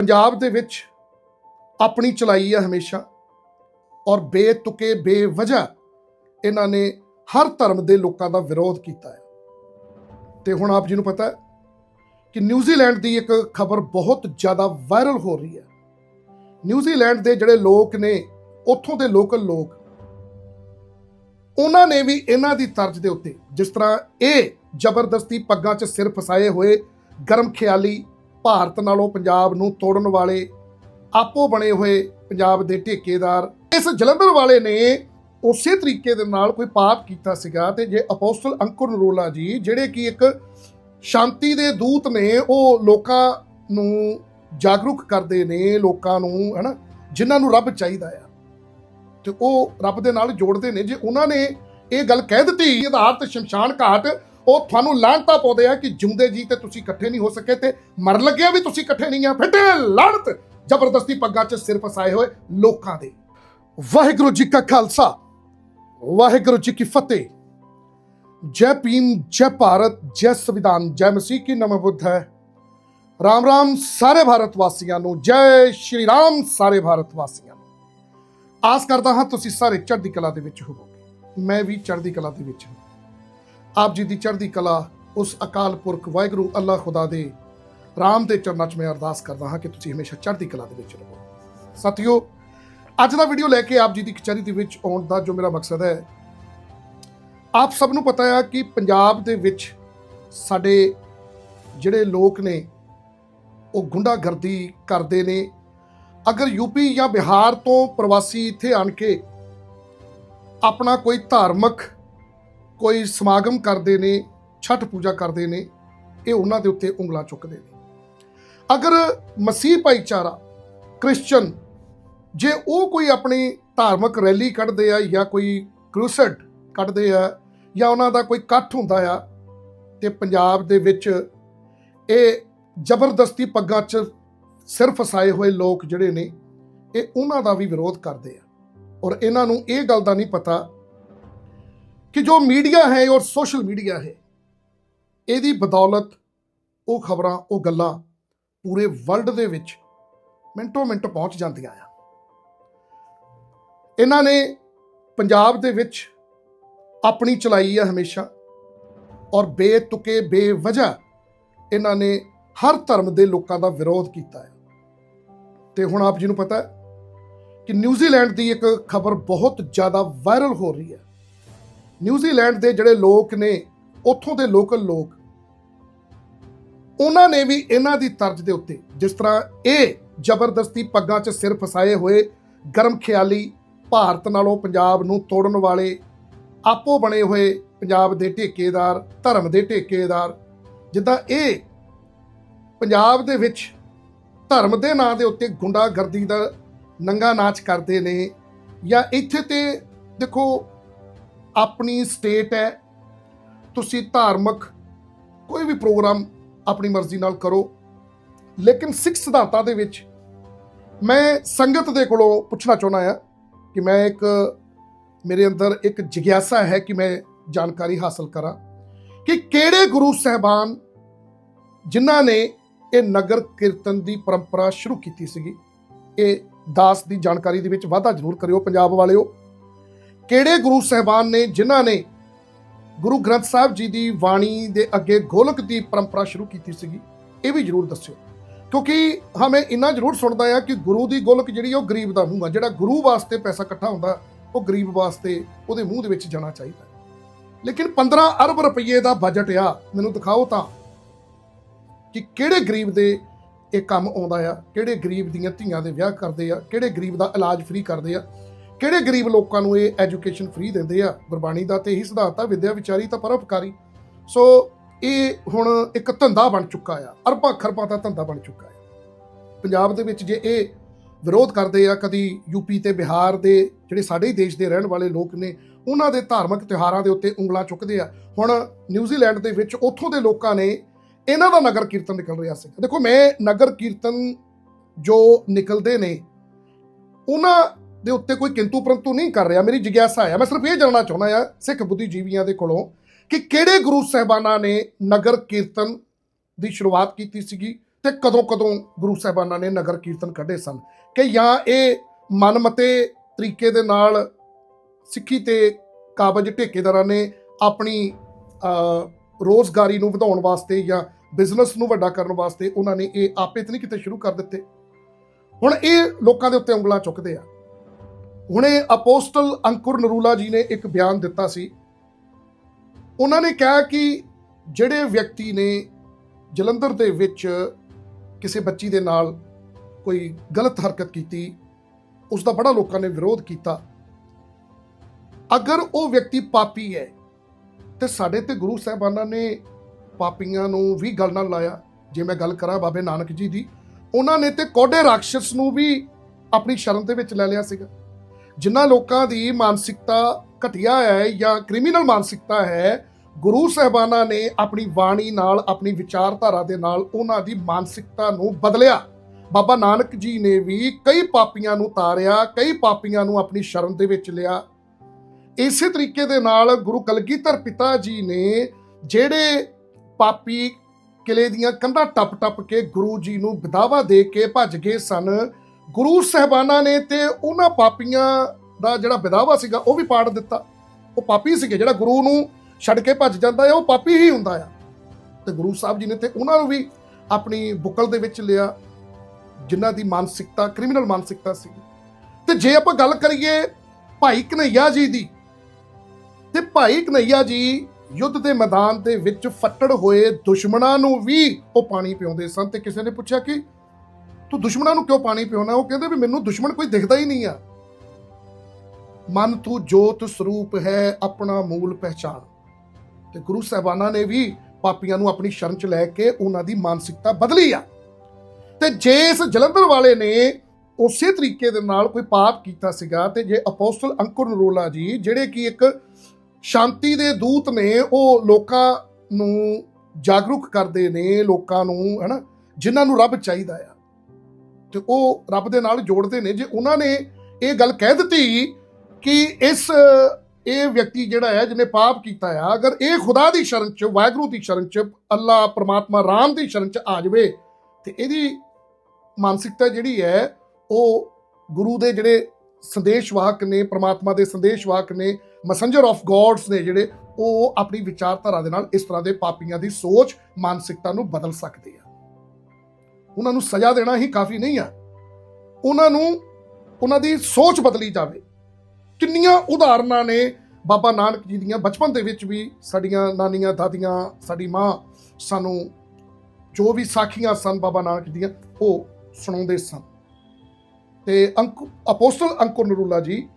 ਪੰਜਾਬ ਦੇ ਵਿੱਚ ਆਪਣੀ ਚਲਾਈ ਹੈ ਹਮੇਸ਼ਾ ਔਰ ਬੇਤੁਕੇ ਬੇਵਜ੍ਹਾ ਇਹਨਾਂ ਨੇ ਹਰ ਧਰਮ ਦੇ ਲੋਕਾਂ ਦਾ ਵਿਰੋਧ ਕੀਤਾ ਹੈ। ਤੇ ਹੁਣ ਆਪ ਜੀ ਨੂੰ ਪਤਾ ਹੈ ਕਿ ਨਿਊਜ਼ੀਲੈਂਡ ਦੀ ਇੱਕ ਖਬਰ ਬਹੁਤ ਜ਼ਿਆਦਾ ਵਾਇਰਲ ਹੋ ਰਹੀ ਹੈ। ਨਿਊਜ਼ੀਲੈਂਡ ਦੇ ਜਿਹੜੇ ਲੋਕ ਨੇ, ਉੱਥੋਂ ਦੇ ਲੋਕਲ ਲੋਕ, ਉਹਨਾਂ ਨੇ ਵੀ ਇਹਨਾਂ ਦੀ ਤਰਜ਼ ਦੇ ਉੱਤੇ ਜਿਸ ਤਰ੍ਹਾਂ ਇਹ ਜ਼ਬਰਦਸਤੀ ਪੱਗਾਂ 'ਚ ਸਿਰ ਫਸਾਏ ਹੋਏ ਗਰਮ ਖਿਆਲੀ ਭਾਰਤ ਨਾਲੋਂ ਪੰਜਾਬ ਨੂੰ ਤੋੜਨ ਵਾਲੇ, ਆਪੋ ਬਣੇ ਹੋਏ ਪੰਜਾਬ ਦੇ ਠੇਕੇਦਾਰ। ਇਸ ਜਲੰਧਰ ਵਾਲੇ ਨੇ ਉਸੇ ਤਰੀਕੇ ਦੇ ਨਾਲ ਕੋਈ ਪਾਪ ਕੀਤਾ ਸੀਗਾ ਤੇ ਜੇ ਅਪੋਸਟਲ ਅੰਕੁਰ ਨਰੋਲਾ ਜੀ, ਜਿਹੜੇ ਕਿ ਇੱਕ ਸ਼ਾਂਤੀ ਦੇ ਦੂਤ ਨੇ, ਉਹ ਲੋਕਾਂ ਨੂੰ ਜਾਗਰੂਕ ਕਰਦੇ ਨੇ, ਲੋਕਾਂ ਨੂੰ, ਹਨਾ, ਜਿਨ੍ਹਾਂ ਨੂੰ ਰੱਬ ਚਾਹੀਦਾ ਆ। ਤੇ ਉਹ ਰੱਬ ਦੇ ਨਾਲ ਜੋੜਦੇ ਨੇ। ਜੇ ਉਹਨਾਂ ਨੇ ਇਹ ਗੱਲ ਕਹਿ ਦਿੱਤੀ, ਆਧਾਰ ਤੇ ਸ਼ਮਸ਼ਾਨ ਘਾਟ ਉਹ ਤੁਹਾਨੂੰ ਲਾਹਨਤਾ ਪਾਉਂਦੇ ਆ ਕਿ ਜਿਉਂਦੇ ਜੀ ਤੇ ਤੁਸੀਂ ਇਕੱਠੇ ਨਹੀਂ ਹੋ ਸਕੇ ਤੇ ਮਰ ਲੱਗਿਆ ਵੀ ਤੁਸੀਂ ਇਕੱਠੇ ਨਹੀਂ ਆ। ਫਿੱਟੇ ਲਾਹਨਤ! ਜ਼ਬਰਦਸਤੀ ਪੱਗਾਂ 'ਚ ਸਿਰ ਫਸਾਏ ਹੋਏ ਲੋਕਾਂ ਦੇ। ਵਾਹਿਗੁਰੂ ਜੀ ਕਾ ਖਾਲਸਾ, ਵਾਹਿਗੁਰੂ ਜੀ ਕੀ ਫਤਿਹ। ਜੈ ਭੀਮ, ਜੈ ਭਾਰਤ, ਜੈ ਸੰਵਿਧਾਨ, ਜੈ ਮਸੀਹ ਕੀ ਨਮ ਬੁੱਧ ਹੈ। ਰਾਮ ਰਾਮ ਸਾਰੇ ਭਾਰਤ ਵਾਸੀਆਂ ਨੂੰ, ਜੈ ਸ਼੍ਰੀ ਰਾਮ ਸਾਰੇ ਭਾਰਤ ਵਾਸੀਆਂ ਨੂੰ। ਆਸ ਕਰਦਾ ਹਾਂ ਤੁਸੀਂ ਸਾਰੇ ਚੜ੍ਹਦੀ ਕਲਾ ਦੇ ਵਿੱਚ ਹੋਵੋਗੇ। ਮੈਂ ਵੀ ਚੜ੍ਹਦੀ ਕਲਾ ਦੇ ਵਿੱਚ ਹਾਂ। ਆਪ ਜੀ ਦੀ ਚੜ੍ਹਦੀ ਕਲਾ, ਉਸ ਅਕਾਲ ਪੁਰਖ ਵਾਹਿਗੁਰੂ ਅੱਲਾ ਖੁਦਾ ਦੇ ਰਾਮ ਦੇ ਚਰਨਾਂ 'ਚ ਮੈਂ ਅਰਦਾਸ ਕਰਦਾ ਹਾਂ ਕਿ ਤੁਸੀਂ ਹਮੇਸ਼ਾ ਚੜ੍ਹਦੀ ਕਲਾ ਦੇ ਵਿੱਚ ਰਹੋ। ਸਾਥੀਓ, ਅੱਜ ਦਾ ਵੀਡੀਓ ਲੈ ਕੇ ਆਪ ਜੀ ਦੀ ਕਚਹਿਰੀ ਦੇ ਵਿੱਚ ਆਉਣ ਦਾ ਜੋ ਮੇਰਾ ਮਕਸਦ ਹੈ, ਆਪ ਸਭ ਨੂੰ ਪਤਾ ਹੈ ਕਿ ਪੰਜਾਬ ਦੇ ਵਿੱਚ ਸਾਡੇ ਜਿਹੜੇ ਲੋਕ ਨੇ, ਉਹ ਗੁੰਡਾਗਰਦੀ ਕਰਦੇ ਨੇ। ਅਗਰ ਯੂਪੀ ਜਾਂ ਬਿਹਾਰ ਤੋਂ ਪ੍ਰਵਾਸੀ ਇੱਥੇ ਆਣ ਕੇ ਆਪਣਾ ਕੋਈ ਧਾਰਮਿਕ ਕੋਈ ਸਮਾਗਮ ਕਰਦੇ ਨੇ, ਛਠ ਪੂਜਾ ਕਰਦੇ ਨੇ, ਇਹ ਉਹਨਾਂ ਦੇ ਉੱਤੇ ਉਂਗਲਾ ਚੁੱਕਦੇ ਨੇ। ਅਗਰ ਮਸੀਹ ਭਾਈਚਾਰਾ ਕ੍ਰਿਸਚੀਅਨ ਜੇ ਉਹ ਕੋਈ ਆਪਣੀ ਧਾਰਮਿਕ ਰੈਲੀ ਕੱਢਦੇ ਆ ਜਾਂ ਕੋਈ ਕਰੂਸਡ ਕੱਢਦੇ ਆ ਜਾਂ ਉਹਨਾਂ ਦਾ ਕੋਈ ਇਕੱਠ ਹੁੰਦਾ ਆ, ਤੇ ਪੰਜਾਬ ਦੇ ਵਿੱਚ ਇਹ ਜ਼ਬਰਦਸਤੀ ਪੱਗਾਂ 'ਚ ਸਿਰ ਫਸਾਏ ਹੋਏ ਲੋਕ ਜਿਹੜੇ ਨੇ, ਇਹ ਉਹਨਾਂ ਦਾ ਵੀ ਵਿਰੋਧ ਕਰਦੇ ਆ। ਔਰ ਇਹਨਾਂ ਨੂੰ ਇਹ ਗੱਲ ਦਾ ਨਹੀਂ ਪਤਾ ਕਿ ਜੋ ਮੀਡੀਆ ਹੈ ਔਰ ਸੋਸ਼ਲ ਮੀਡੀਆ ਹੈ, ਇਹਦੀ ਬਦੌਲਤ ਉਹ ਖਬਰਾਂ, ਉਹ ਗੱਲਾਂ ਪੂਰੇ ਵਰਲਡ ਦੇ ਵਿੱਚ ਮਿੰਟੋ ਮਿੰਟ ਪਹੁੰਚ ਜਾਂਦੀਆਂ ਆ। ਇਹਨਾਂ ਨੇ ਪੰਜਾਬ ਦੇ ਵਿੱਚ ਆਪਣੀ ਚਲਾਈ ਹੈ ਹਮੇਸ਼ਾ ਔਰ ਬੇਤੁਕੇ, ਬੇਵਜ੍ਹਾ ਇਹਨਾਂ ਨੇ ਹਰ ਧਰਮ ਦੇ ਲੋਕਾਂ ਦਾ ਵਿਰੋਧ ਕੀਤਾ ਹੈ ਤੇ ਹੁਣ ਆਪ ਜੀ ਨੂੰ ਪਤਾ ਹੈ ਕਿ ਨਿਊਜ਼ੀਲੈਂਡ ਦੀ ਇੱਕ ਖਬਰ ਬਹੁਤ ਜ਼ਿਆਦਾ ਵਾਇਰਲ ਹੋ ਰਹੀ ਹੈ। ਨਿਊਜ਼ੀਲੈਂਡ ਦੇ ਜਿਹੜੇ ਲੋਕ ਨੇ, ਉੱਥੋਂ ਦੇ ਲੋਕਲ ਲੋਕ, ਉਹਨਾਂ ਨੇ ਵੀ ਇਹਨਾਂ ਦੀ ਤਰਜ਼ ਦੇ ਉੱਤੇ ਜਿਸ ਤਰ੍ਹਾਂ ਇਹ ਜ਼ਬਰਦਸਤੀ ਪੱਗਾਂ 'ਚ ਸਿਰ ਫਸਾਏ ਹੋਏ ਗਰਮ ਖਿਆਲੀ ਭਾਰਤ ਨਾਲੋਂ ਪੰਜਾਬ ਨੂੰ ਤੋੜਨ ਵਾਲੇ, ਆਪੋ ਬਣੇ ਹੋਏ ਪੰਜਾਬ ਦੇ ਠੇਕੇਦਾਰ, ਧਰਮ ਦੇ ਠੇਕੇਦਾਰ, ਜਿੱਦਾਂ ਇਹ ਪੰਜਾਬ ਦੇ ਵਿੱਚ ਧਰਮ ਦੇ ਨਾਂ ਦੇ ਉੱਤੇ ਗੁੰਡਾਗਰਦੀ ਦਾ ਨੰਗਾ ਨਾਚ ਕਰਦੇ ਨੇ, ਜਾਂ ਇੱਥੇ ਤੇ ਦੇਖੋ ਆਪਣੀ ਸਟੇਟ ਹੈ, ਤੁਸੀਂ ਧਾਰਮਿਕ ਕੋਈ ਵੀ ਪ੍ਰੋਗਰਾਮ ਆਪਣੀ ਮਰਜ਼ੀ ਨਾਲ ਕਰੋ। ਲੇਕਿਨ ਸਿੱਖ ਸਿਧਾਂਤਾਂ ਦੇ ਵਿੱਚ ਮੈਂ ਸੰਗਤ ਦੇ ਕੋਲੋਂ ਪੁੱਛਣਾ ਚਾਹੁੰਦਾ ਆ ਕਿ ਮੈਂ ਇੱਕ, ਮੇਰੇ ਅੰਦਰ ਇੱਕ ਜਿਗਿਆਸਾ ਹੈ ਕਿ ਮੈਂ ਜਾਣਕਾਰੀ ਹਾਸਲ ਕਰਾਂ ਕਿ ਕਿਹੜੇ ਗੁਰੂ ਸਹਿਬਾਨ ਜਿਨ੍ਹਾਂ ਨੇ ਇਹ ਨਗਰ ਕੀਰਤਨ ਦੀ ਪਰੰਪਰਾ ਸ਼ੁਰੂ ਕੀਤੀ ਸੀਗੀ। ਇਹ ਦਾਸ ਦੀ ਜਾਣਕਾਰੀ ਦੇ ਵਿੱਚ ਵਾਧਾ ਜ਼ਰੂਰ ਕਰਿਓ, ਪੰਜਾਬ ਵਾਲਿਓ। ਕਿਹੜੇ ਗੁਰੂ ਸਹਿਬਾਨ ਨੇ ਜਿਨ੍ਹਾਂ ਨੇ ਗੁਰੂ ਗ੍ਰੰਥ ਸਾਹਿਬ ਜੀ ਦੀ ਬਾਣੀ ਦੇ ਅੱਗੇ ਗੋਲਕ ਦੀ ਪਰੰਪਰਾ ਸ਼ੁਰੂ ਕੀਤੀ ਸੀਗੀ, ਇਹ ਵੀ ਜ਼ਰੂਰ ਦੱਸਿਓ। ਕਿਉਂਕਿ ਹਮੇ ਇੰਨਾ ਜ਼ਰੂਰ ਸੁਣਦਾ ਆ ਕਿ ਗੁਰੂ ਦੀ ਗੋਲਕ ਜਿਹੜੀ ਉਹ ਗਰੀਬ ਦਾ ਮੂੰਹ ਆ। ਜਿਹੜਾ ਗੁਰੂ ਵਾਸਤੇ ਪੈਸਾ ਇਕੱਠਾ ਹੁੰਦਾ, ਉਹ ਗਰੀਬ ਵਾਸਤੇ ਉਹਦੇ ਮੂੰਹ ਦੇ ਵਿੱਚ ਜਾਣਾ ਚਾਹੀਦਾ। ਲੇਕਿਨ 15 ਅਰਬ ਰੁਪਏ ਦਾ ਬਜਟ ਆ, ਮੈਨੂੰ ਦਿਖਾਓ ਤਾਂ, ਕਿ ਕਿਹੜੇ ਗਰੀਬ ਦੇ ਇਹ ਕੰਮ ਆਉਂਦਾ ਆ, ਕਿਹੜੇ ਗਰੀਬ ਦੀਆਂ ਧੀਆਂ ਦੇ ਵਿਆਹ ਕਰਦੇ ਆ, ਕਿਹੜੇ ਗਰੀਬ ਦਾ ਇਲਾਜ ਫ੍ਰੀ ਕਰਦੇ ਆ। ਕਿਹੜੇ ਗਰੀਬ ਲੋਕਾਂ ਨੂੰ ਇਹ ਐਜੂਕੇਸ਼ਨ ਫ੍ਰੀ ਦਿੰਦੇ ਆ? ਗੁਰਬਾਣੀ ਦਾ ਤੇ ਇਹੀ ਸਿਧਾਂਤ ਆ, ਵਿਦਿਆ ਵਿਚਾਰੀ ਤਾਂ ਪਰਉਪਕਾਰੀ। ਸੋ ਇਹ ਹੁਣ ਇੱਕ ਧੰਦਾ ਬਣ ਚੁੱਕਾ ਆ, ਅਰਬਾਂ ਖਰਬਾਂ ਦਾ ਧੰਦਾ ਬਣ ਚੁੱਕਾ ਆ। ਪੰਜਾਬ ਦੇ ਵਿੱਚ ਜੇ ਇਹ ਵਿਰੋਧ ਕਰਦੇ ਆ, ਕਦੀ ਯੂਪੀ ਤੇ ਬਿਹਾਰ ਦੇ ਜਿਹੜੇ ਸਾਡੇ ਹੀ ਦੇਸ਼ ਦੇ ਰਹਿਣ ਵਾਲੇ ਲੋਕ ਨੇ, ਉਹਨਾਂ ਦੇ ਧਾਰਮਿਕ ਤਿਉਹਾਰਾਂ ਦੇ ਉੱਤੇ ਉਂਗਲਾਂ ਚੁੱਕਦੇ ਆ। ਹੁਣ ਨਿਊਜ਼ੀਲੈਂਡ ਦੇ ਵਿੱਚ ਉੱਥੋਂ ਦੇ ਲੋਕਾਂ ਨੇ ਇਹਨਾਂ ਦਾ ਨਗਰ ਕੀਰਤਨ ਨਿਕਲ ਰਿਹਾ ਸੀ। ਦੇਖੋ, ਮੈਂ ਨਗਰ ਕੀਰਤਨ ਜੋ ਨਿਕਲਦੇ ਨੇ, ਉਹਨਾਂ ਦੇ ਉੱਤੇ ਕੋਈ ਕਿੰਤੂ ਪਰੰਤੂ ਨਹੀਂ ਕਰ ਰਿਹਾ। ਮੇਰੀ ਜਿਗਿਆਸਾ ਹੈ। ਮੈਂ ਸਿਰਫ ਇਹ ਜਾਣਨਾ ਚਾਹੁੰਦਾ ਆ ਸਿੱਖ ਬੁੱਧੀਜੀਵੀਆਂ ਦੇ ਕੋਲੋਂ ਕਿ ਕਿਹੜੇ ਗੁਰੂ ਸਹਿਬਾਨਾਂ ਨੇ ਨਗਰ ਕੀਰਤਨ ਦੀ ਸ਼ੁਰੂਆਤ ਕੀਤੀ ਸੀਗੀ ਤੇ ਕਦੋਂ ਕਦੋਂ ਗੁਰੂ ਸਾਹਿਬਾਨਾਂ ਨੇ ਨਗਰ ਕੀਰਤਨ ਕੱਢੇ ਸਨ। ਕਿ ਜਾਂ ਇਹ ਮਨਮਤੇ ਤਰੀਕੇ ਦੇ ਨਾਲ ਸਿੱਖੀ ਤੇ ਕਾਬਜ ਠੇਕੇਦਾਰਾਂ ਨੇ ਆਪਣੀ ਰੋਜ਼ਗਾਰੀ ਨੂੰ ਵਧਾਉਣ ਵਾਸਤੇ ਜਾਂ ਬਿਜ਼ਨਸ ਨੂੰ ਵੱਡਾ ਕਰਨ ਵਾਸਤੇ ਉਹਨਾਂ ਨੇ ਇਹ ਆਪੇ ਤੇ ਨਹੀਂ ਕਿਤੇ ਸ਼ੁਰੂ ਕਰ ਦਿੱਤੇ। ਹੁਣ ਇਹ ਲੋਕਾਂ ਦੇ ਉੱਤੇ ਉਂਗਲਾਂ ਚੁੱਕਦੇ ਆ। ਹੁਣੇ ਅਪੋਸਟਲ ਅੰਕੁਰ ਨਰੂਲਾ ਜੀ ਨੇ ਇੱਕ ਬਿਆਨ ਦਿੱਤਾ ਸੀ। ਉਹਨਾਂ ਨੇ ਕਿਹਾ ਕਿ ਜਿਹੜੇ ਵਿਅਕਤੀ ਨੇ ਜਲੰਧਰ ਦੇ ਵਿੱਚ ਕਿਸੇ ਬੱਚੀ ਦੇ ਨਾਲ ਕੋਈ ਗਲਤ ਹਰਕਤ ਕੀਤੀ, ਉਸ ਦਾ ਬੜਾ ਲੋਕਾਂ ਨੇ ਵਿਰੋਧ ਕੀਤਾ। ਅਗਰ ਉਹ ਵਿਅਕਤੀ ਪਾਪੀ ਹੈ, ਤੇ ਸਾਡੇ ਤੇ ਗੁਰੂ ਸਾਹਿਬਾਨਾਂ ਨੇ ਪਾਪੀਆਂ ਨੂੰ ਵੀ ਗੱਲ ਨਾਲ ਲਾਇਆ। ਜੇ ਮੈਂ ਗੱਲ ਕਰਾਂ ਬਾਬੇ ਨਾਨਕ ਜੀ ਦੀ, ਉਹਨਾਂ ਨੇ ਤੇ ਕੋਡੇ ਰਾਖਸ਼ ਨੂੰ ਵੀ ਆਪਣੀ ਸ਼ਰਨ ਦੇ ਵਿੱਚ ਲੈ ਲਿਆ ਸੀਗਾ। ਜਿਨ੍ਹਾਂ ਲੋਕਾਂ ਦੀ ਮਾਨਸਿਕਤਾ ਘਟੀਆ ਹੈ ਜਾਂ ਕ੍ਰਿਮੀਨਲ ਮਾਨਸਿਕਤਾ ਹੈ, ਗੁਰੂ ਸਾਹਿਬਾਨਾਂ ਨੇ ਆਪਣੀ ਬਾਣੀ ਨਾਲ, ਆਪਣੀ ਵਿਚਾਰਧਾਰਾ ਦੇ ਨਾਲ ਉਹਨਾਂ ਦੀ ਮਾਨਸਿਕਤਾ ਨੂੰ ਬਦਲਿਆ। ਬਾਬਾ ਨਾਨਕ ਜੀ ਨੇ ਵੀ ਕਈ ਪਾਪੀਆਂ ਨੂੰ ਤਾਰਿਆ, ਕਈ ਪਾਪੀਆਂ ਨੂੰ ਆਪਣੀ ਸ਼ਰਨ ਦੇ ਵਿੱਚ ਲਿਆ। ਇਸੇ ਤਰੀਕੇ ਦੇ ਨਾਲ ਗੁਰੂ ਕਲਗੀਧਰ ਪਿਤਾ ਜੀ ਨੇ ਜਿਹੜੇ ਪਾਪੀ ਕਿਲੇ ਦੀਆਂ ਕੰਧਾਂ ਟੱਪ-ਟੱਪ ਕੇ ਗੁਰੂ ਜੀ ਨੂੰ ਵਿਦਾਵਾ ਦੇ ਕੇ ਭੱਜ ਗਏ ਸਨ ਗੁਰੂ ਸਹਿਬਾਨਾਂ ਨੇ ਤੇ ਉਹਨਾਂ ਪਾਪੀਆਂ ਦਾ ਜਿਹੜਾ ਵਿਦਾਵਾ ਸੀਗਾ, ਉਹ ਵੀ ਪਾੜ ਦਿੱਤਾ। ਉਹ ਪਾਪੀ ਸੀਗੇ, ਜਿਹੜਾ ਗੁਰੂ ਨੂੰ ਛੱਡ ਕੇ ਭੱਜ ਜਾਂਦਾ ਹੈ ਉਹ ਪਾਪੀ ਹੀ ਹੁੰਦਾ ਆ। ਤੇ ਗੁਰੂ ਸਾਹਿਬ ਜੀ ਨੇ ਤੇ ਉਹਨਾਂ ਨੂੰ ਵੀ ਆਪਣੀ ਬੁੱਕਲ ਦੇ ਵਿੱਚ ਲਿਆ, ਜਿਨ੍ਹਾਂ ਦੀ ਮਾਨਸਿਕਤਾ, ਕ੍ਰਿਮੀਨਲ ਮਾਨਸਿਕਤਾ ਸੀ। ਤੇ ਜੇ ਆਪਾਂ ਗੱਲ ਕਰੀਏ ਭਾਈ ਕਨਈਆ ਜੀ ਦੀ, ਤੇ ਭਾਈ ਕਨਈਆ ਜੀ ਯੁੱਧ ਦੇ ਮੈਦਾਨ ਦੇ ਵਿੱਚ ਫੱਟੜ ਹੋਏ ਦੁਸ਼ਮਣਾਂ ਨੂੰ ਵੀ ਉਹ ਪਾਣੀ ਪਿਉਂਦੇ ਸਨ। ਤੇ ਕਿਸੇ ਨੇ ਪੁੱਛਿਆ ਕਿ ਤੂੰ ਦੁਸ਼ਮਣਾਂ ਨੂੰ ਕਿਉਂ ਪਾਣੀ ਪਿਉਣਾ? ਉਹ ਕਹਿੰਦੇ ਵੀ ਮੈਨੂੰ ਦੁਸ਼ਮਣ ਕੋਈ ਦਿਖਦਾ ਹੀ ਨਹੀਂ ਆ। ਮਨ ਤੂੰ ਜੋਤ ਸਰੂਪ ਹੈ, ਆਪਣਾ ਮੂਲ ਪਹਿਚਾਨ ਤੇ ਗੁਰੂ ਸਾਹਿਬਾਨਾਂ ਨੇ ਵੀ ਪਾਪੀਆਂ ਨੂੰ ਆਪਣੀ ਸ਼ਰਨ ਚ ਲੈ ਕੇ ਉਹਨਾਂ ਦੀ ਮਾਨਸਿਕਤਾ ਬਦਲੀ ਆ। ਤੇ ਜੇ ਇਸ ਜਲੰਧਰ ਵਾਲੇ ਨੇ ਉਸੇ ਤਰੀਕੇ ਦੇ ਨਾਲ ਕੋਈ ਪਾਪ ਕੀਤਾ ਸੀਗਾ, ਤੇ ਜੇ ਅਪੋਸਟਲ ਅੰਕੁਰ ਨਰੋਲਾ ਜੀ, ਜਿਹੜੇ ਕਿ ਇੱਕ ਸ਼ਾਂਤੀ ਦੇ ਦੂਤ ਨੇ, ਉਹ ਲੋਕਾਂ ਨੂੰ ਜਾਗਰੂਕ ਕਰਦੇ ਨੇ, ਲੋਕਾਂ ਨੂੰ, ਹਨਾ, ਜਿਨ੍ਹਾਂ ਨੂੰ ਰੱਬ ਚਾਹੀਦਾ ਆ। ਤੇ ਉਹ ਰੱਬ ਦੇ ਨਾਲ ਜੋੜਦੇ ਨੇ। ਜੇ ਉਹਨਾਂ ਨੇ ਇਹ ਗੱਲ ਕਹਿ ਦਿੱਤੀ ਕਿ ਇਸ, ਇਹ ਵਿਅਕਤੀ ਜਿਹੜਾ ਹੈ, ਜਿਹਨੇ ਪਾਪ ਕੀਤਾ ਆ, ਅਗਰ ਇਹ ਖੁਦਾ ਦੀ ਸ਼ਰਨ ਚ, ਵਾਹਿਗੁਰੂ ਦੀ ਸ਼ਰਨ ਚ ਅੱਲਾ ਪ੍ਰਮਾਤਮਾ, ਰਾਮ ਦੀ ਸ਼ਰਨ ਚ ਆ ਜਾਵੇ, ਤੇ ਇਹਦੀ ਮਾਨਸਿਕਤਾ ਜਿਹੜੀ ਹੈ, ਉਹ ਗੁਰੂ ਦੇ ਜਿਹੜੇ ਸੰਦੇਸ਼ਵਾਹਕ ਨੇ, ਪ੍ਰਮਾਤਮਾ ਦੇ ਸੰਦੇਸ਼ਵਾਹਕ ਨੇ ਮੈਸੇਂਜਰ ਆਫ ਗੋਡਸ ਨੇ ਜਿਹੜੇ, ਉਹ ਆਪਣੀ ਵਿਚਾਰਧਾਰਾ ਦੇ ਨਾਲ ਇਸ ਤਰ੍ਹਾਂ ਦੇ ਪਾਪੀਆਂ ਦੀ ਸੋਚ, ਮਾਨਸਿਕਤਾ ਨੂੰ ਬਦਲ ਸਕਦੇ ਆ। ਉਹਨਾਂ ਨੂੰ ਸਜ਼ਾ ਦੇਣਾ ਹੀ ਕਾਫੀ ਨਹੀਂ ਆ। ਉਹਨਾਂ ਨੂੰ, ਉਹਨਾਂ ਦੀ ਸੋਚ ਬਦਲੀ ਜਾਵੇ। ਕਿੰਨੀਆਂ ਉਦਾਹਰਨਾਂ ਨੇ ਬਾਬਾ ਨਾਨਕ ਜੀ ਦੀਆਂ। ਬਚਪਨ ਦੇ ਵਿੱਚ ਵੀ ਸਾਡੀਆਂ ਨਾਨੀਆਂ, ਦਾਦੀਆਂ, ਸਾਡੀ ਮਾਂ ਸਾਨੂੰ ਜੋ ਵੀ ਸਾਖੀਆਂ ਸਨ ਬਾਬਾ ਨਾਨਕ ਦੀਆਂ, ਉਹ ਸੁਣਾਉਂਦੇ ਸਨ। ਤੇ ਅੰਕ, ਅਪੋਸਟਲ ਅੰਕੁਰ ਨਰੂਲਾ ਜੀ,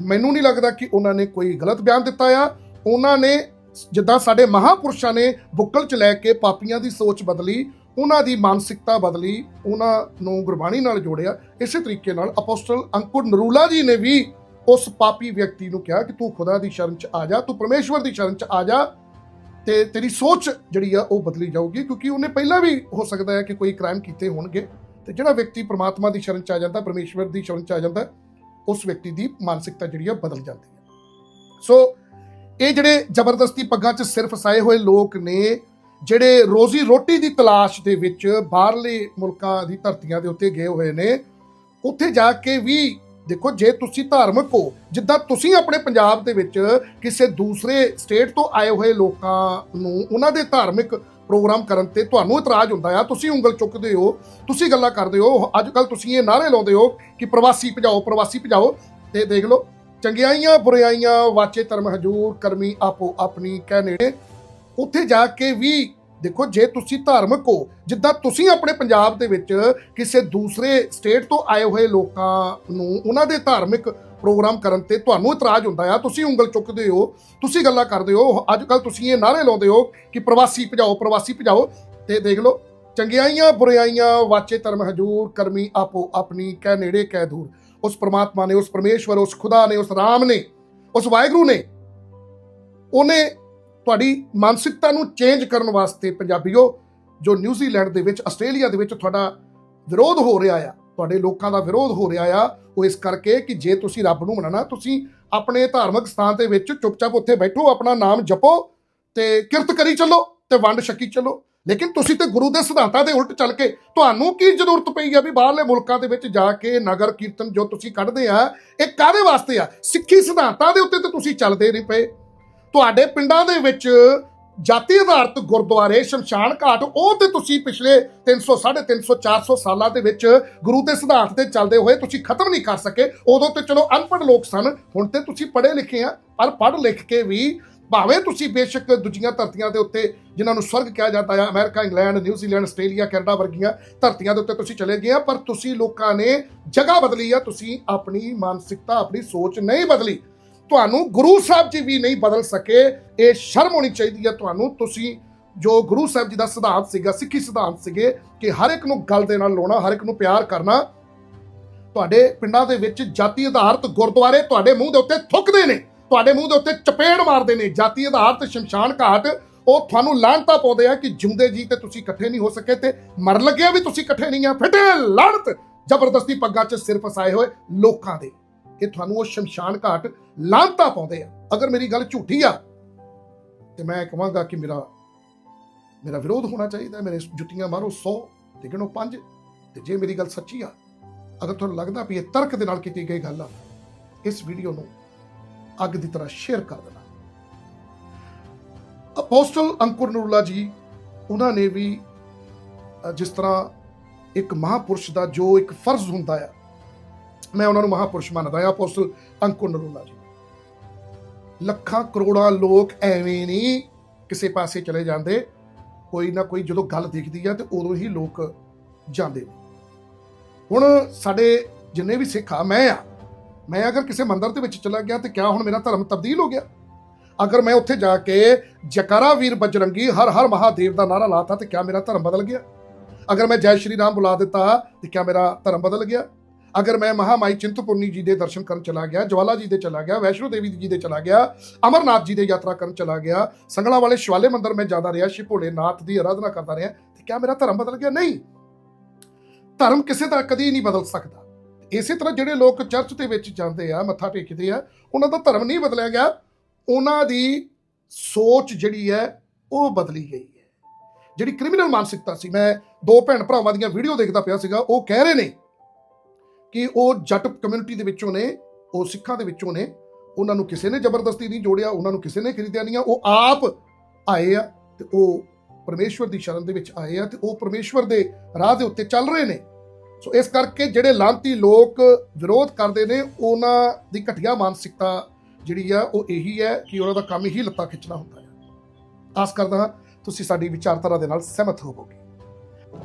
ਮੈਨੂੰ ਨਹੀਂ ਲੱਗਦਾ ਕਿ ਉਹਨਾਂ ਨੇ ਕੋਈ ਗਲਤ ਬਿਆਨ ਦਿੱਤਾ ਆ। ਉਹਨਾਂ ਨੇ, ਜਿੱਦਾਂ ਸਾਡੇ ਮਹਾਪੁਰਸ਼ਾਂ ਨੇ ਬੁੱਕਲ ਚ ਲੈ ਕੇ ਪਾਪੀਆਂ ਦੀ ਸੋਚ ਬਦਲੀ ਉਹਨਾਂ ਦੀ ਮਾਨਸਿਕਤਾ ਬਦਲੀ, ਉਹਨਾਂ ਨੂੰ ਗੁਰਬਾਣੀ ਨਾਲ ਜੋੜਿਆ, ਇਸੇ ਤਰੀਕੇ ਨਾਲ ਅਪੋਸਟਲ ਅੰਕੁਰ ਨਰੂਲਾ ਜੀ ਨੇ ਵੀ ਉਸ ਪਾਪੀ ਵਿਅਕਤੀ ਨੂੰ ਕਿਹਾ ਕਿ ਤੂੰ ਖੁਦਾ ਦੀ ਸ਼ਰਨ ਚ ਆ ਜਾ, ਤੂੰ ਪਰਮੇਸ਼ਵਰ ਦੀ ਸ਼ਰਨ ਚ ਆ ਜਾ ਤੇ ਤੇਰੀ ਸੋਚ ਜਿਹੜੀ ਆ ਉਹ ਬਦਲੀ ਜਾਊਗੀ, ਕਿਉਂਕਿ ਉਹਨੇ ਪਹਿਲਾਂ ਵੀ ਹੋ ਸਕਦਾ ਹੈ ਕਿ ਕੋਈ ਕ੍ਰਾਈਮ ਕੀਤੇ ਹੋਣਗੇ ਤੇ ਜਿਹੜਾ ਵਿਅਕਤੀ ਪ੍ਰਮਾਤਮਾ ਦੀ ਸ਼ਰਨ ਚ ਆ ਜਾਂਦਾ, ਪਰਮੇਸ਼ਵਰ ਦੀ ਸ਼ਰਨ ਚ ਆ ਜਾਂਦਾ, ਉਸ ਵਿਅਕਤੀ ਦੀ ਮਾਨਸਿਕਤਾ ਜਿਹੜੀ ਆ ਬਦਲ ਜਾਂਦੀ ਹੈ। ਸੋ ਇਹ ਜਿਹੜੇ ਜ਼ਬਰਦਸਤੀ ਪੱਗਾਂ 'ਚ ਸਿਰ ਫਸਾਏ ਹੋਏ ਲੋਕ ਨੇ ਜਿਹੜੇ ਰੋਜ਼ੀ ਰੋਟੀ ਦੀ ਤਲਾਸ਼ ਦੇ ਵਿੱਚ ਬਾਹਰਲੇ ਮੁਲਕਾਂ ਦੀ ਧਰਤੀਆਂ ਦੇ ਉੱਤੇ ਗਏ ਹੋਏ ਨੇ, ਉੱਥੇ ਜਾ ਕੇ ਵੀ ਦੇਖੋ, ਜੇ ਤੁਸੀਂ ਧਾਰਮਿਕ ਹੋ, ਜਿੱਦਾਂ ਤੁਸੀਂ ਆਪਣੇ ਪੰਜਾਬ ਦੇ ਵਿੱਚ ਕਿਸੇ ਦੂਸਰੇ ਸਟੇਟ ਤੋਂ ਆਏ ਹੋਏ ਲੋਕਾਂ ਨੂੰ ਉਹਨਾਂ ਦੇ ਧਾਰਮਿਕ ਪ੍ਰੋਗਰਾਮ ਕਰਨ ਤੇ ਤੁਹਾਨੂੰ ਇਤਰਾਜ਼ ਹੁੰਦਾ ਆ, ਤੁਸੀਂ ਉਂਗਲ ਚੁੱਕਦੇ ਹੋ, ਤੁਸੀਂ ਗੱਲਾਂ ਕਰਦੇ ਹੋ ਅੱਜ ਕੱਲ ਤੁਸੀਂ ਇਹ ਨਾਰੇ ਲਾਉਂਦੇ ਹੋ ਕਿ ਪ੍ਰਵਾਸੀ ਭਜਾਓ ਪ੍ਰਵਾਸੀ ਭਜਾਓ, ਤੇ ਦੇਖ ਲਓ, ਚੰਗਿਆਈਆਂ ਬੁਰਾਈਆਂ ਵਾਚੇ ਧਰਮ ਹਜੂਰ, ਕਰਮੀ ਆਪੋ ਆਪਣੀ ਕਹਿ ਨੇੜੇ ਉੱਥੇ ਜਾ ਕੇ ਵੀ ਦੇਖੋ, ਜੇ ਤੁਸੀਂ ਧਾਰਮਿਕ ਹੋ, ਜਿੱਦਾਂ ਤੁਸੀਂ ਆਪਣੇ ਪੰਜਾਬ ਦੇ ਵਿੱਚ ਕਿਸੇ ਦੂਸਰੇ ਸਟੇਟ ਤੋਂ ਆਏ ਹੋਏ ਲੋਕਾਂ ਨੂੰ ਉਹਨਾਂ ਦੇ ਧਾਰਮਿਕ ਪ੍ਰੋਗਰਾਮ ਕਰਨ ਤੇ ਤੁਹਾਨੂੰ ਇਤਰਾਜ਼ ਹੁੰਦਾ ਆ, ਤੁਸੀਂ ਉਂਗਲ ਚੁੱਕਦੇ ਹੋ, ਤੁਸੀਂ ਗੱਲਾਂ ਕਰਦੇ ਹੋ ਅੱਜ ਕੱਲ ਤੁਸੀਂ ਇਹ ਨਾਰੇ ਲਾਉਂਦੇ ਹੋ ਕਿ ਪ੍ਰਵਾਸੀ ਭਜਾਓ ਪ੍ਰਵਾਸੀ ਭਜਾਓ ਤੇ ਦੇਖ ਲਓ, ਚੰਗਿਆਈਆਂ, ਬੁਰਾਈਆਂ, ਵਾਚੇ ਧਰਮ ਹਜੂਰ, ਕਰਮੀ ਆਪੋ ਆਪਣੀ, ਕਹਿ ਨੇੜੇ, ਕਹਿ ਦੂਰ। ਉਸ ਪ੍ਰਮਾਤਮਾ ਨੇ, ਉਸ ਪਰਮੇਸ਼ਵਰ, ਉਸ ਖੁਦਾ ਨੇ, ਉਸ ਰਾਮ ਨੇ, ਉਸ ਵਾਹਿਗੁਰੂ ਨੇ, ਉਹਨੇ ਤੁਹਾਡੀ ਮਾਨਸਿਕਤਾ ਨੂੰ ਚੇਂਜ ਕਰਨ ਵਾਸਤੇ ਪੰਜਾਬੀਓ, ਜੋ ਨਿਊਜ਼ੀਲੈਂਡ ਦੇ ਵਿੱਚ ਆਸਟ੍ਰੇਲੀਆ ਦੇ ਵਿੱਚ ਤੁਹਾਡਾ ਵਿਰੋਧ ਹੋ ਰਿਹਾ ਆ, ਤੁਹਾਡੇ ਲੋਕਾਂ ਦਾ ਵਿਰੋਧ ਹੋ ਰਿਹਾ ਆ, ਉਹ ਇਸ ਕਰਕੇ ਕਿ ਜੇ ਤੁਸੀਂ ਰੱਬ ਨੂੰ ਮੰਨਣਾ, ਤੁਸੀਂ ਆਪਣੇ ਧਾਰਮਿਕ ਸਥਾਨ ਦੇ ਵਿੱਚ ਚੁੱਪਚਾਪ ਉੱਥੇ ਬੈਠੋ, ਆਪਣਾ ਨਾਮ ਜਪੋ ਤੇ ਕਿਰਤ ਕਰੀ ਚੱਲੋ ਤੇ ਵੰਡ ਛਕੀ ਚੱਲੋ। ਲੇਕਿਨ ਤੁਸੀਂ ਤੇ ਗੁਰੂ ਦੇ ਸਿਧਾਂਤਾਂ ਦੇ ਉਲਟ ਚੱਲ ਕੇ ਤੁਹਾਨੂੰ ਕੀ ਜ਼ਰੂਰਤ ਪਈ ਆ ਵੀ ਬਾਹਰਲੇ ਮੁਲਕਾਂ ਦੇ ਵਿੱਚ ਜਾ ਕੇ ਨਗਰ ਕੀਰਤਨ ਜੋ ਤੁਸੀਂ ਕੱਢਦੇ ਆ, ਇਹ ਕਾਦੇ ਵਾਸਤੇ ਆ? ਸਿੱਖੀ ਸਿਧਾਂਤਾਂ ਦੇ ਉੱਤੇ ਤੇ ਤੁਸੀਂ ਚੱਲਦੇ ਨਹੀਂ ਪਏ। ਤੁਹਾਡੇ ਪਿੰਡਾਂ ਦੇ ਵਿੱਚ ਜਾਤੀ ਆਧਾਰਿਤ ਗੁਰਦੁਆਰੇ, ਸ਼ਮਸ਼ਾਨ ਘਾਟ, ਉਹ ਤੇ ਤੁਸੀਂ ਪਿਛਲੇ 300 350 400 ਸਾਲਾਂ ਦੇ ਵਿੱਚ ਗੁਰੂ ਦੇ ਸਿਧਾਂਤ ਤੇ ਚੱਲਦੇ ਹੋਏ ਤੁਸੀਂ ਖਤਮ ਨਹੀਂ ਕਰ ਸਕੇ। ਉਦੋਂ ਤੇ ਚਲੋ ਅਨਪੜ੍ਹ ਲੋਕ ਸਨ, ਹੁਣ ਤੇ ਤੁਸੀਂ ਪੜ੍ਹੇ ਲਿਖੇ ਆ, ਪਰ ਪੜ੍ਹ ਲਿਖ ਕੇ ਵੀ ਭਾਵੇਂ ਤੁਸੀਂ ਬੇਸ਼ੱਕ ਦੂਜੀਆਂ ਧਰਤੀਆਂ ਦੇ ਉੱਤੇ, ਜਿਨ੍ਹਾਂ ਨੂੰ ਸਵਰਗ ਕਿਹਾ ਜਾਂਦਾ ਹੈ America, England New Zealand Australia, Canada ਵਰਗੀਆਂ ਧਰਤੀਆਂ ਦੇ ਉੱਤੇ ਤੁਸੀਂ ਚਲੇ ਗਏ ਆ, ਪਰ ਤੁਸੀਂ ਲੋਕਾਂ ਨੇ ਜਗ੍ਹਾ ਬਦਲੀ ਆ, ਤੁਸੀਂ ਆਪਣੀ ਮਾਨਸਿਕਤਾ, ਆਪਣੀ ਸੋਚ ਨਹੀਂ ਬਦਲੀ। ਤੁਹਾਨੂੰ ਗੁਰੂ ਸਾਹਿਬ ਜੀ ਵੀ ਨਹੀਂ ਬਦਲ ਸਕੇ, ਇਹ ਸ਼ਰਮ ਹੋਣੀ ਚਾਹੀਦੀ ਹੈ ਤੁਹਾਨੂੰ। ਤੁਸੀਂ ਜੋ ਗੁਰੂ ਸਾਹਿਬ ਜੀ ਦਾ ਸਿਧਾਂਤ ਸੀਗਾ, ਸਿੱਖੀ ਸਿਧਾਂਤ ਸੀਗੇ ਕਿ ਹਰ ਇੱਕ ਨੂੰ ਗੱਲ ਦੇ ਨਾਲ ਲਾਉਣਾ, ਹਰ ਇੱਕ ਨੂੰ ਪਿਆਰ ਕਰਨਾ, ਤੁਹਾਡੇ ਪਿੰਡਾਂ ਦੇ ਵਿੱਚ ਜਾਤੀ ਆਧਾਰਿਤ ਗੁਰਦੁਆਰੇ ਤੁਹਾਡੇ ਮੂੰਹ ਦੇ ਉੱਤੇ ਥੁੱਕਦੇ ਨੇ, ਤੁਹਾਡੇ ਮੂੰਹ ਦੇ ਉੱਤੇ ਚਪੇੜ ਮਾਰਦੇ ਨੇ। ਜਾਤੀ ਆਧਾਰਿਤ ਸ਼ਮਸ਼ਾਨ ਘਾਟ, ਉਹ ਤੁਹਾਨੂੰ ਲਾਹਨਤਾ ਪਾਉਂਦੇ ਆ ਕਿ ਜਿਉਂਦੇ ਜੀ ਤੇ ਤੁਸੀਂ ਇਕੱਠੇ ਨਹੀਂ ਹੋ ਸਕੇ ਤੇ ਮਰ ਲੱਗਿਆ ਵੀ ਤੁਸੀਂ ਇਕੱਠੇ ਨਹੀਂ ਆ। ਫਿਟੇ ਲਾਹਨਤ ਜ਼ਬਰਦਸਤੀ ਪੱਗਾਂ 'ਚ ਸਿਰ ਫਸਾਏ ਹੋਏ ਲੋਕਾਂ ਦੇ। ਕਿ ਤੁਹਾਨੂੰ ਉਹ ਸ਼ਮਸ਼ਾਨ ਘਾਟ ਲਾਂਤਾ ਪਾਉਂਦੇ ਆ। ਅਗਰ ਮੇਰੀ ਗੱਲ ਝੂਠੀ ਆ, ਤੇ ਮੈਂ ਕਹਾਂਗਾ ਕਿ ਮੇਰਾ ਮੇਰਾ ਵਿਰੋਧ ਹੋਣਾ ਚਾਹੀਦਾ ਮੇਰੇ ਜੁੱਤੀਆਂ ਮਾਰੋ 100 ਤੇ ਗਿਣੋ 5 ਤੇ ਜੇ ਮੇਰੀ ਗੱਲ ਸੱਚੀ ਆ, ਅਗਰ ਤੁਹਾਨੂੰ ਲੱਗਦਾ ਵੀ ਇਹ ਤਰਕ ਦੇ ਨਾਲ ਕੀਤੀ ਗਈ ਗੱਲ ਆ, ਇਸ ਵੀਡੀਓ ਨੂੰ ਅੱਗ ਦੀ ਤਰ੍ਹਾਂ ਸ਼ੇਅਰ ਕਰ ਦੇਣਾ। ਅਪੋਸਟਲ ਅੰਕੁਰ ਨੂਰਲਾ ਜੀ, ਉਹਨਾਂ ਨੇ ਵੀ ਜਿਸ ਤਰ੍ਹਾਂ ਇੱਕ ਮਹਾਪੁਰਸ਼ ਦਾ ਜੋ ਇੱਕ ਫਰਜ਼ ਹੁੰਦਾ ਆ ਮੈਂ ਉਹਨਾਂ ਨੂੰ ਮਹਾਪੁਰਸ਼ ਮੰਨਦਾ ਆ ਅਪੋਸਟਲ ਅੰਕੁਰ ਨਰੂਲਾ ਜੀ ਲੱਖਾਂ ਕਰੋੜਾਂ ਲੋਕ ਐਵੇਂ ਨਹੀਂ ਕਿਸੇ ਪਾਸੇ ਚਲੇ ਜਾਂਦੇ। ਕੋਈ ਨਾ ਕੋਈ ਜਦੋਂ ਗੱਲ ਦਿਖਦੀ ਆ ਤੇ ਉਦੋਂ ਹੀ ਲੋਕ ਜਾਂਦੇ ਨੇ। ਹੁਣ ਸਾਡੇ ਜਿੰਨੇ ਵੀ ਸਿੱਖ ਆ, ਮੈਂ ਆ। ਮੈਂ ਅਗਰ ਕਿਸੇ ਮੰਦਰ ਦੇ ਵਿੱਚ ਚਲਾ ਗਿਆ ਤੇ ਕਿਆ ਹੁਣ ਮੇਰਾ ਧਰਮ ਤਬਦੀਲ ਹੋ ਗਿਆ? ਅਗਰ ਮੈਂ ਉੱਥੇ ਜਾ ਕੇ ਜਕਾਰਾ ਵੀਰ ਬਜਰੰਗੀ ਹਰ ਹਰ ਮਹਾਦੇਵ ਦਾ ਨਾਰਾ ਲਾਤਾ ਤੇ ਕਿਆ ਮੇਰਾ ਧਰਮ ਬਦਲ ਗਿਆ? ਅਗਰ ਮੈਂ ਜੈ ਸ਼੍ਰੀ ਰਾਮ ਬੁਲਾ ਦਿੱਤਾ ਤੇ ਕਿਆ ਮੇਰਾ ਧਰਮ ਬਦਲ ਗਿਆ? ਅਗਰ ਮੈਂ ਮਹਾਮਾਈ ਚਿੰਤਪੁਰਨੀ ਜੀ ਦੇ ਦਰਸ਼ਨ ਕਰਨ ਚਲਾ ਗਿਆ, ਜਵਾਲਾ ਜੀ ਦੇ ਚਲਾ ਗਿਆ, ਵੈਸ਼ਨੋ ਦੇਵੀ ਜੀ ਦੇ ਚਲਾ ਗਿਆ, ਅਮਰਨਾਥ ਜੀ ਦੇ ਯਾਤਰਾ ਕਰਨ ਚਲਾ ਗਿਆ, ਸੰਗਲਾ ਵਾਲੇ ਸ਼ਿਵਾਲੇ ਮੰਦਿਰ ਮੈਂ ਜਾਂਦਾ ਰਿਹਾ ਸ਼ਿਵ ਭੋਲੇਨਾਥ ਦੀ ਆਰਾਧਨਾ ਕਰਦਾ ਰਿਹਾ, ਤੇ ਕਿਆ ਮੇਰਾ ਧਰਮ ਬਦਲ ਗਿਆ? ਨਹੀਂ। ਧਰਮ ਕਿਸੇ ਦਾ ਕਦੀ ਨਹੀਂ ਬਦਲ ਸਕਦਾ। ਇਸੇ ਤਰ੍ਹਾਂ ਜਿਹੜੇ ਲੋਕ ਚਰਚ ਦੇ ਵਿੱਚ ਜਾਂਦੇ ਆ, ਮੱਥਾ ਟੇਕਦੇ ਆ, ਉਹਨਾਂ ਦਾ ਧਰਮ ਨਹੀਂ ਬਦਲਿਆ ਗਿਆ। ਉਹਨਾਂ ਦੀ ਸੋਚ ਜਿਹੜੀ ਹੈ, ਉਹ ਬਦਲੀ ਗਈ ਹੈ। ਜਿਹੜੀ ਕ੍ਰਿਮੀਨਲ ਮਾਨਸਿਕਤਾ ਸੀ, ਮੈਂ ਦੋ ਭੈਣ ਭਰਾਵਾਂ ਦੀਆਂ ਵੀਡੀਓ ਦੇਖਦਾ ਪਿਆ ਸੀਗਾ, ਉਹ ਕਹਿ ਰਹੇ ਨੇ ਕਿ ਉਹ ਜੱਟ ਕਮਿਊਨਿਟੀ ਦੇ ਵਿੱਚੋਂ ਨੇ, ਉਹ ਸਿੱਖਾਂ ਦੇ ਵਿੱਚੋਂ ਨੇ, ਉਹਨਾਂ ਨੂੰ ਕਿਸੇ ਨੇ ਜ਼ਬਰਦਸਤੀ ਨਹੀਂ ਜੋੜਿਆ, ਉਹਨਾਂ ਨੂੰ ਕਿਸੇ ਨੇ ਖਰੀਦਿਆ ਨਹੀਂ ਆ, ਉਹ ਆਪ ਆਏ ਆ ਤੇ ਉਹ ਪਰਮੇਸ਼ਵਰ ਦੀ ਸ਼ਰਨ ਦੇ ਵਿੱਚ ਆਏ ਆ ਤੇ ਉਹ ਪਰਮੇਸ਼ਵਰ ਦੇ ਰਾਹ ਦੇ ਉੱਤੇ ਚੱਲ ਰਹੇ ਨੇ। ਸੋ ਇਸ ਕਰਕੇ ਜਿਹੜੇ ਲਾਂਤੀ ਲੋਕ ਵਿਰੋਧ ਕਰਦੇ ਨੇ, ਉਹਨਾਂ ਦੀ ਘਟੀਆ ਮਾਨਸਿਕਤਾ ਜਿਹੜੀ ਆ, ਉਹ ਇਹੀ ਹੈ ਕਿ ਉਹਨਾਂ ਦਾ ਕੰਮ ਹੀ ਲੱਤਾਂ ਖਿੱਚਣਾ ਹੁੰਦਾ ਹੈ ਆਸ ਕਰਦਾ ਹਾਂ ਤੁਸੀਂ ਸਾਡੀ ਵਿਚਾਰਧਾਰਾ ਦੇ ਨਾਲ ਸਹਿਮਤ ਹੋਵੋਗੇ।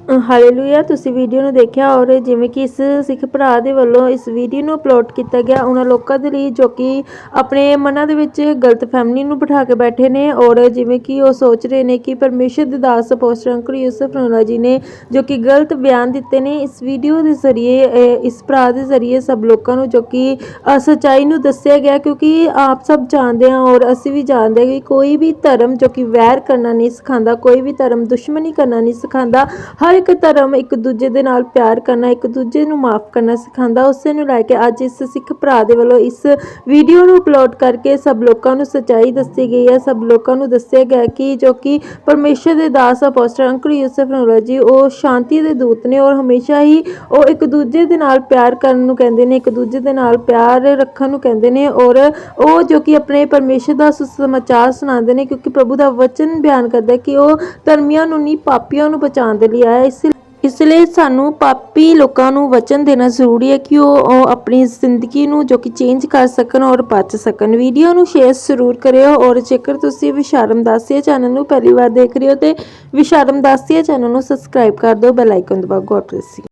ਹਾਲੇਲੂਇਆ ਤੁਸੀਂ ਵੀਡੀਓ ਨੂੰ ਦੇਖਿਆ ਔਰ ਜਿਵੇਂ ਕਿ ਇਸ ਸਿੱਖ ਭਰਾ ਦੇ ਵੱਲੋਂ ਇਸ ਵੀਡੀਓ ਨੂੰ ਅਪਲੋਡ ਕੀਤਾ ਗਿਆ ਉਹਨਾਂ ਲੋਕਾਂ ਦੇ ਲਈ ਜੋ ਕਿ ਆਪਣੇ ਮਨਾਂ ਦੇ ਵਿੱਚ ਗਲਤ ਫੈਮਿਲੀ ਨੂੰ ਬਿਠਾ ਕੇ ਬੈਠੇ ਨੇ ਔਰ ਜਿਵੇਂ ਕਿ ਉਹ ਸੋਚ ਰਹੇ ਨੇ ਕਿ ਪਰਮੇਸ਼ਰ ਦੇ ਦਾਸ ਪੋਸਟਰ ਅੰਕਲ ਯੂਸਫ ਰੋਲਾ ਜੀ ਨੇ ਜੋ ਕਿ ਗਲਤ ਬਿਆਨ ਦਿੱਤੇ ਨੇ ਇਸ ਵੀਡੀਓ ਦੇ ਜ਼ਰੀਏ ਇਸ ਭਰਾ ਦੇ ਜ਼ਰੀਏ ਸਭ ਲੋਕਾਂ ਨੂੰ ਜੋ ਕਿ ਅ, ਸੱਚਾਈ ਨੂੰ ਦੱਸਿਆ ਗਿਆ ਕਿਉਂਕਿ ਆਪ ਸਭ ਜਾਣਦੇ ਹਾਂ ਔਰ ਅਸੀਂ ਵੀ ਜਾਣਦੇ ਹਾਂ ਕਿ ਕੋਈ ਵੀ ਧਰਮ ਜੋ ਕਿ ਵੈਰ ਕਰਨਾ ਨਹੀਂ ਸਿਖਾਉਂਦਾ ਕੋਈ ਵੀ ਧਰਮ ਦੁਸ਼ਮਣੀ ਕਰਨਾ ਨਹੀਂ ਸਿਖਾਉਂਦਾ ਹਰ ਇੱਕ ਧਰਮ ਇੱਕ ਦੂਜੇ ਦੇ ਨਾਲ ਪਿਆਰ ਕਰਨਾ, ਇੱਕ ਦੂਜੇ ਨੂੰ ਮਾਫ ਕਰਨਾ ਸਿਖਾਉਂਦਾ, ਉਸੇ ਨੂੰ ਲੈ ਕੇ ਅੱਜ ਇਸ ਸਿੱਖ ਭਰਾ ਦੇ ਵੱਲੋਂ ਇਸ ਵੀਡੀਓ ਨੂੰ ਅਪਲੋਡ ਕਰਕੇ ਸਭ ਲੋਕਾਂ ਨੂੰ ਸੱਚਾਈ ਦੱਸੀ ਗਈ ਹੈ। ਸਭ ਲੋਕਾਂ ਨੂੰ ਦੱਸਿਆ ਗਿਆ ਕਿ ਜੋ ਕਿ ਪਰਮੇਸ਼ਰ ਦੇ ਦਾਸ ਅਪੋਸਟਲ ਅੰਕਲ ਯੂਸਫ ਨੂਰਾ ਜੀ, ਉਹ ਸ਼ਾਂਤੀ ਦੇ ਦੂਤ ਨੇ ਔਰ ਹਮੇਸ਼ਾ ਹੀ ਉਹ ਇੱਕ ਦੂਜੇ ਦੇ ਨਾਲ ਪਿਆਰ ਕਰਨ ਨੂੰ ਕਹਿੰਦੇ ਨੇ, ਇੱਕ ਦੂਜੇ ਦੇ ਨਾਲ ਪਿਆਰ ਰੱਖਣ ਨੂੰ ਕਹਿੰਦੇ ਨੇ ਔਰ ਉਹ ਜੋ ਕਿ ਆਪਣੇ ਪਰਮੇਸ਼ਰ ਦਾ ਸੁਸਮਾਚਾਰ ਸੁਣਾਉਂਦੇ ਨੇ, ਕਿਉਂਕਿ ਪ੍ਰਭੂ ਦਾ ਵਚਨ ਬਿਆਨ ਕਰਦਾ ਹੈ ਕਿ ਉਹ ਧਰਮੀਆਂ ਨੂੰ ਨਹੀਂ ਪਾਪੀਆਂ ਨੂੰ ਬਚਾਉਣ ਦੇ ਲਈ ਆਇਆ ਇਸ ਇਸ ਲਈ ਸਾਨੂੰ ਪਾਪੀ ਲੋਕਾਂ ਨੂੰ ਵਚਨ ਦੇਣਾ ਜ਼ਰੂਰੀ ਹੈ ਕਿ ਉਹ ਉਹ ਆਪਣੀ ਜ਼ਿੰਦਗੀ ਨੂੰ ਜੋ ਕਿ ਚੇਂਜ ਕਰ ਸਕਣ ਔਰ ਬਚ ਸਕਣ। ਵੀਡੀਓ ਨੂੰ ਸ਼ੇਅਰ ਜ਼ਰੂਰ ਕਰਿਓ ਔਰ ਜੇਕਰ ਤੁਸੀਂ ਵਿਸ਼ਾਰਮ ਦਾਸੀਆ ਚੈਨਲ ਨੂੰ ਪਹਿਲੀ ਵਾਰ ਦੇਖ ਰਹੇ ਹੋ ਤੇ ਵਿਸ਼ਾਰਮ ਦਾਸੀਆ ਚੈਨਲ ਨੂੰ ਸਬਸਕ੍ਰਾਈਬ ਕਰ ਦਿਓ ਬੈਲ ਆਈਕਨ ਦਬਾਓ ਗੋਡ ਬlesਸ